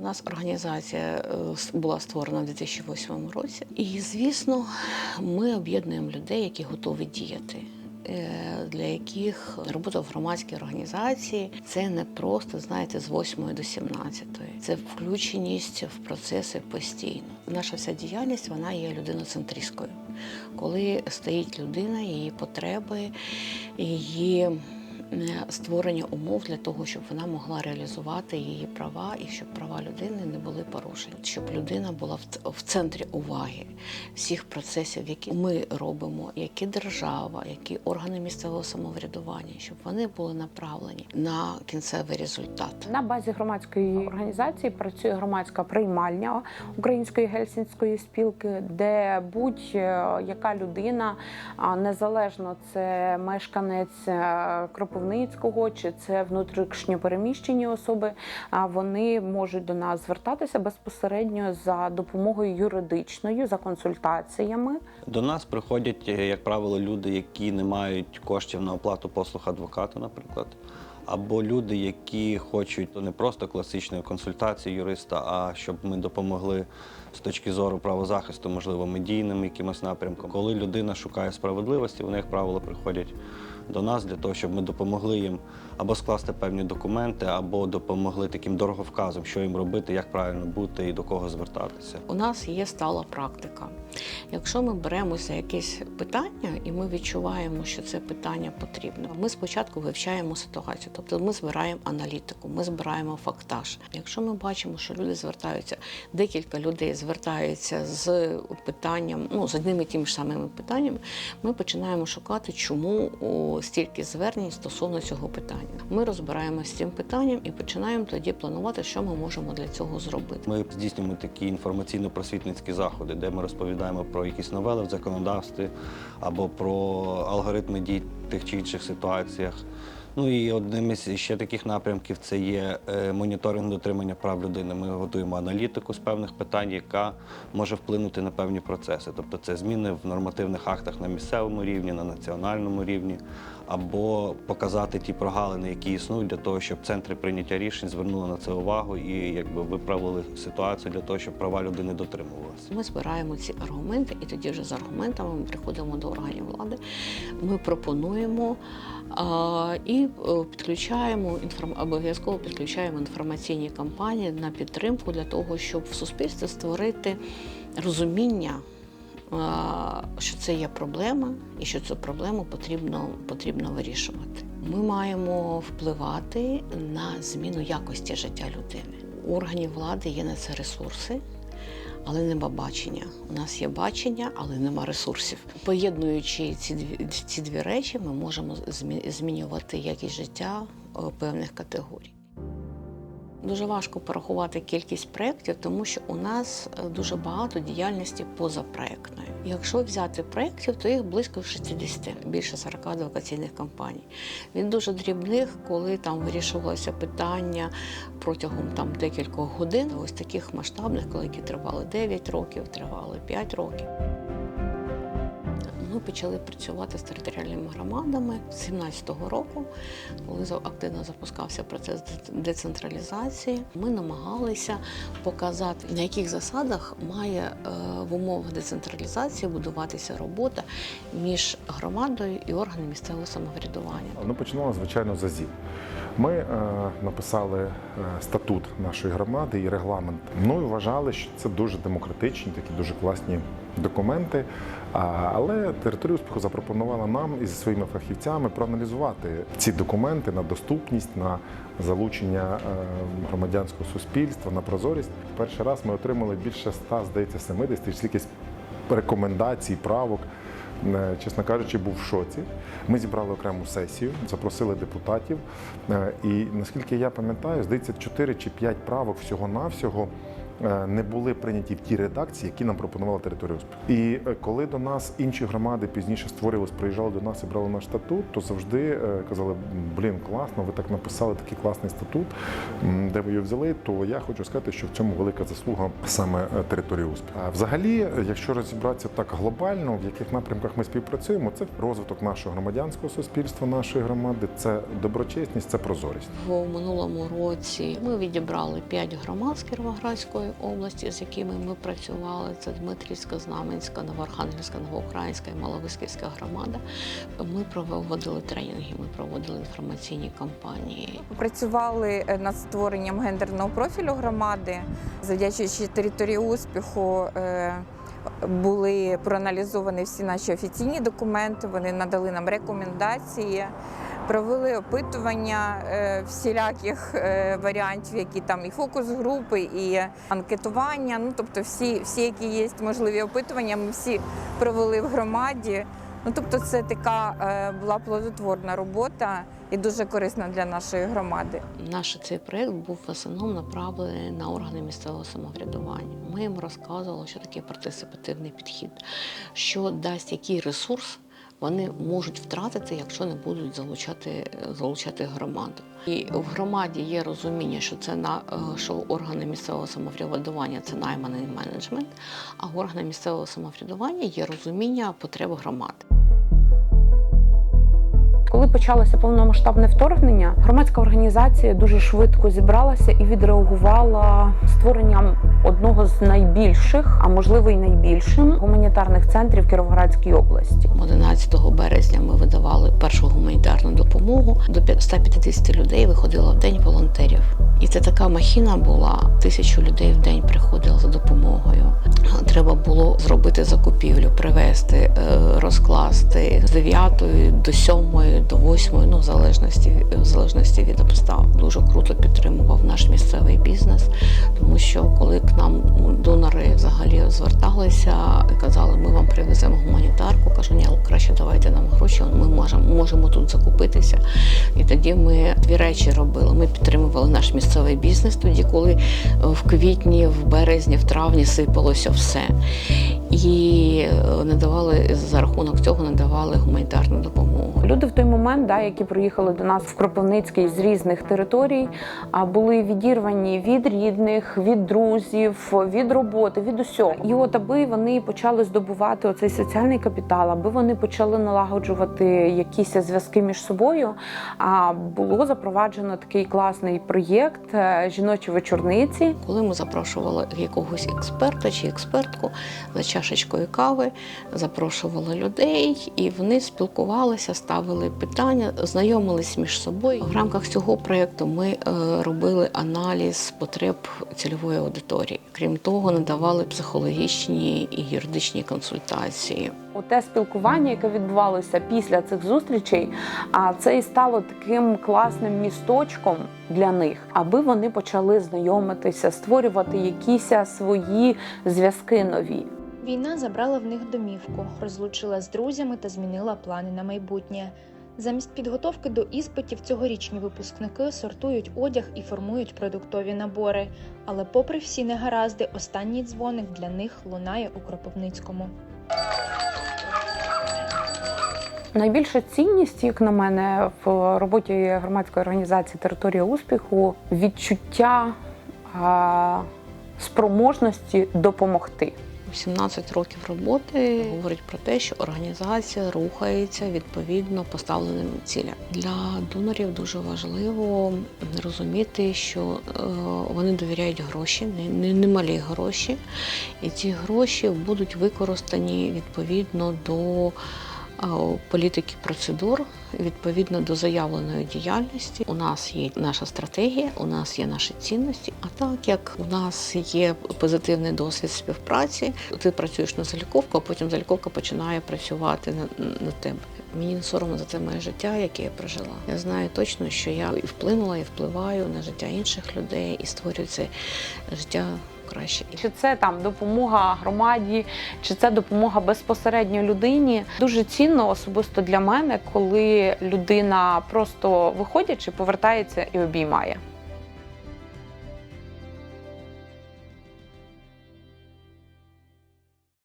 У нас організація е, була створена в 2008 році, і звісно, ми об'єднуємо людей, які готові діяти. е, Для яких робота в громадській організації це не просто знаєте з 8 до 17. Це включеність в процеси постійно. Наша вся діяльність вона є людиноцентристською. Коли стоїть людина, її потреби, її створення умов для того, щоб вона могла реалізувати її права і щоб права людини не були порушені, щоб людина була в центрі уваги всіх процесів, які ми робимо, які держава, які органи місцевого самоврядування, щоб вони були направлені на кінцевий результат. На базі громадської організації працює громадська приймальня Української гельсінської спілки, де будь-яка людина, незалежно це мешканець е, Кропивницького чи це внутрішньо переміщені особи, вони можуть до нас звертатися безпосередньо за допомогою юридичною, за консультаціями. До нас приходять, е, як правило, люди, які не мають коштів на оплату послуг адвоката, наприклад. Або люди, які хочуть не просто класичної консультації юриста, а щоб ми допомогли з точки зору правозахисту, можливо, медійним якимось напрямком. Коли людина шукає справедливості, вони, як правило, приходять до нас для того, щоб ми допомогли їм або скласти певні документи, або допомогли таким дороговказом, що їм робити, як правильно бути і до кого звертатися. У нас є стала практика. Якщо ми беремося якесь питання і ми відчуваємо, що це питання потрібно, ми спочатку вивчаємо ситуацію, тобто ми збираємо аналітику, ми збираємо фактаж. Якщо ми бачимо, що люди звертаються, декілька людей звертаються з питанням, ну з одними і тими ж самими питаннями, ми починаємо шукати, чому стільки звернень стосовно цього питання. Ми розбираємося з цим питанням і починаємо тоді планувати, що ми можемо для цього зробити. Ми здійснюємо такі інформаційно-просвітницькі заходи, де ми розповідаємо про якісь новели в законодавстві або про алгоритми дій тих чи інших ситуаціях. Ну і одним із ще таких напрямків це є е, моніторинг дотримання прав людини. Ми готуємо аналітику з певних питань, яка може вплинути на певні процеси. Тобто це зміни в нормативних актах на місцевому рівні, на національному рівні, або показати ті прогалини, які існують для того, щоб центри прийняття рішень звернули на це увагу і якби виправили ситуацію для того, щоб права людини дотримувалися. Ми збираємо ці аргументи, і тоді вже з аргументами ми приходимо до органів влади. Ми пропонуємо і е, підключаємо обов'язково підключаємо інформаційні кампанії на підтримку для того, щоб в суспільстві створити розуміння. Що це є проблема, і що цю проблему потрібно, потрібно вирішувати. Ми маємо впливати на зміну якості життя людини. У органів влади є на це ресурси, але нема бачення. У нас є бачення, але нема ресурсів. Поєднуючи ці дві, ці дві речі, ми можемо змі- змінювати якість життя е, певних категорій. Дуже важко порахувати кількість проєктів, тому що у нас е, дуже багато діяльності позапроектної. Якщо взяти проєктів, то їх близько 60, більше 40 адвокаційних кампаній. Від дуже дрібних, коли там вирішувалося питання протягом там декількох годин, ось таких масштабних, коли які тривали 9 років, тривали 5 років. Ми почали працювати з територіальними громадами з 17-го року, коли активно запускався процес децентралізації. Ми намагалися показати, на яких засадах має е, в умовах децентралізації будуватися робота між громадою і органами місцевого самоврядування. Ну, починало, звичайно, з АЗІ. Ми е, написали е, статут нашої громади і регламент. Ну і вважали, що це дуже демократичні, такі дуже класні документи. Але територія успіху запропонувала нам із своїми фахівцями проаналізувати ці документи на доступність, на залучення е, громадянського суспільства, на прозорість. Перший раз ми отримали більше 100, здається, 70 чи скільки рекомендацій, правок. Е, Чесно кажучи, був в шоці. Ми зібрали окрему сесію, запросили депутатів. Е, І наскільки я пам'ятаю, здається, 4 чи 5 правок всього-навсього не були прийняті в ті редакції, які нам пропонувала територія успіху. І е, коли до нас інші громади пізніше створювались, приїжджали до нас і брали наш статут, то завжди е, казали: блін, класно, ви так написали такий класний статут, де ви його взяли. То я хочу сказати, що в цьому велика заслуга саме е, території успіху. А взагалі, е, якщо розібратися так глобально, в яких напрямках ми співпрацюємо, це розвиток нашого громадянського суспільства, нашої громади, це доброчесність, це прозорість. В минулому році ми відібрали п'ять громад з Кіровоградської області, з якими ми працювали. Це Дмитрівська, Знаменська, Новоархангельська, Новоукраїнська і Маловиськівська громада. Ми проводили тренінги, ми проводили інформаційні кампанії. Працювали е, над створенням гендерного профілю громади, завдячуючи території успіху. е, Були проаналізовані всі наші офіційні документи, вони надали нам рекомендації, провели опитування е, всіляких е, варіантів, які там і фокус-групи, і анкетування. Ну тобто, всі, всі, які є можливі опитування, ми всі провели в громаді. Ну тобто, це така е, була плодотворна робота і дуже корисна для нашої громади. Наш цей проєкт був в основному направлений на органи місцевого самоврядування. Ми їм розказували, що таке партисипативний підхід, що дасть який ресурс. Вони можуть втратити, якщо не будуть залучати, залучати громаду. І в громаді є розуміння, що це на е, що органи місцевого самоврядування це найманий менеджмент, а органи місцевого самоврядування є розуміння потреб громади. Коли почалося повномасштабне вторгнення, громадська організація дуже швидко зібралася і відреагувала створенням одного з найбільших, а можливо й найбільшим гуманітарних центрів Кіровоградській області. 11 березня ми видавали першу гуманітарну допомогу. До 150 людей виходило в день волонтерів. І це така махіна була. Тисячу людей в день приходило за допомогою. Треба було зробити закупівлю, привезти, е, розкласти з 9 до 7, до 8, ну в залежності, в залежності від обстав. Дуже круто підтримував наш місцевий бізнес, тому що коли нам донори взагалі зверталися і казали, ми вам привеземо гуманітарку, кажу, ні, краще давайте нам гроші, ми можемо, можемо тут закупитися. І тоді ми дві речі робили. Ми підтримували наш місцевий бізнес тоді, коли в квітні, в березні, в травні сипалося все. І е, надавали за рахунок цього надавали гуманітарну допомогу. Люди в той момент, да, які приїхали до нас в Кропивницький з різних територій, були відірвані від рідних, від друзів, від роботи, від усього. І от аби вони почали здобувати оцей соціальний капітал, аби вони почали налагоджувати якісь зв'язки між собою. А було запроваджено такий класний проєкт е, жіночі вечорниці. Коли ми запрошували якогось експерта чи експертку за чашечкою кави, запрошували людей, і вони спілкувалися, ставили питання, знайомились між собою. В рамках цього проєкту ми е, робили аналіз потреб цільової аудиторії. Крім того, надавали психологічні і юридичні консультації. Те спілкування, яке відбувалося після цих зустрічей, а це і стало таким класним місточком для них, аби вони почали знайомитися, створювати якісь свої зв'язки нові. Війна забрала в них домівку, розлучила з друзями та змінила плани на майбутнє. Замість підготовки до іспитів цьогорічні випускники сортують одяг і формують продуктові набори. Але, попри всі негаразди, останній дзвоник для них лунає у Кропивницькому. Найбільша цінність, як на мене, в роботі громадської організації Територія успіху відчуття спроможності допомогти. 17 років роботи говорить про те, що організація рухається відповідно поставленим цілям. Для донорів дуже важливо розуміти, що е, вони довіряють гроші, не, не, не малі гроші, і ці гроші будуть використані відповідно до політики процедур відповідно до заявленої діяльності. У нас є наша стратегія, у нас є наші цінності. А так як у нас є позитивний досвід співпраці, ти працюєш на заліковку, а потім заліковка починає працювати на, на тебе. Мені не соромно за це моє життя, яке я прожила. Я знаю точно, що я і вплинула, і впливаю на життя інших людей і створюю це життя краще. Чи це там допомога громаді, чи це допомога безпосередньо людині. Дуже цінно особисто для мене, коли людина просто виходячи, повертається і обіймає.